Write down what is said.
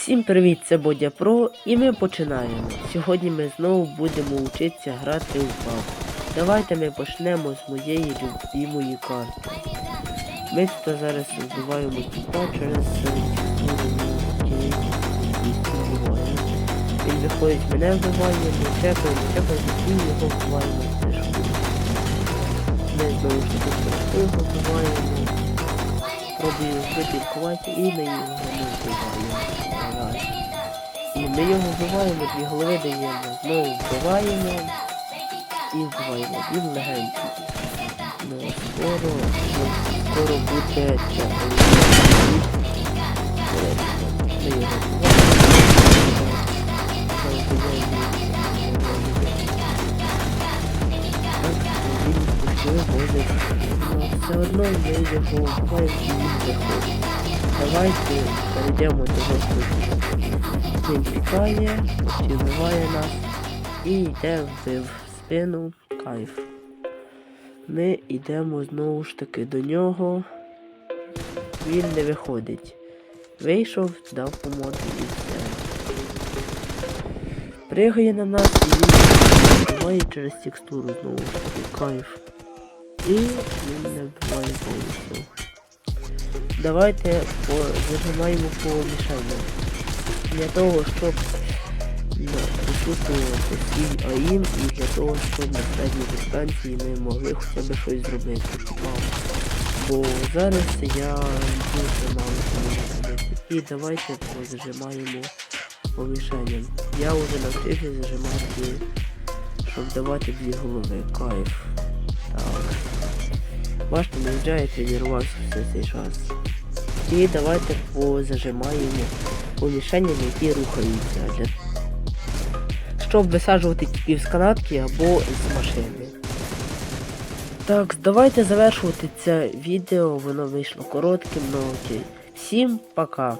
Всім привіт, це Бодя Про і ми починаємо. Сьогодні ми знову будемо вчитися грати у PUBG. Давайте ми почнемо з моєї любимої карти. Ми тут зараз вбиваємо тіпа через. Він виходить, мене вбиває, ми чекаємо, чекаємо і його вбиваємо теж. Ми знову ж таки вбиваємо. Пробую вбити ковати і ми його не вбиваємо. І ми його вбиваємо, дві голови даємо, знову вбиваємо і вбиваємо. Він легенький. Ну, скоро, ну, скоро буде. Ми його вбиваємо. Все одно ми його вбиваємо і він виходить. Давайте перейдемо до жорсткої. Він чи вбиває нас і йде в спину кайф. Ми йдемо знову ж таки до нього. Він не виходить. Вийшов, дав помоти і все. Пригає на нас і він вбиває через текстуру знову ж таки кайф. І він не вбиває повністю. Давайте по, зажимаємо по мішенню. Для того, щоб почувствувати свій АІМ і для того, щоб на середній дистанції ми могли хоча б щось зробити. Бо зараз я дуже мало зробити. І давайте позажимаємо по мішеням. Я вже навчився зажимати, щоб давати дві голови. Кайф. Бачите, вже я тренувався все цей час. І давайте позажимаємо по мішеням, які рухаються. Для... Щоб висаджувати тільки з канатки або з машини. Так, давайте завершувати це відео, воно вийшло коротким, але окей. Всім пока!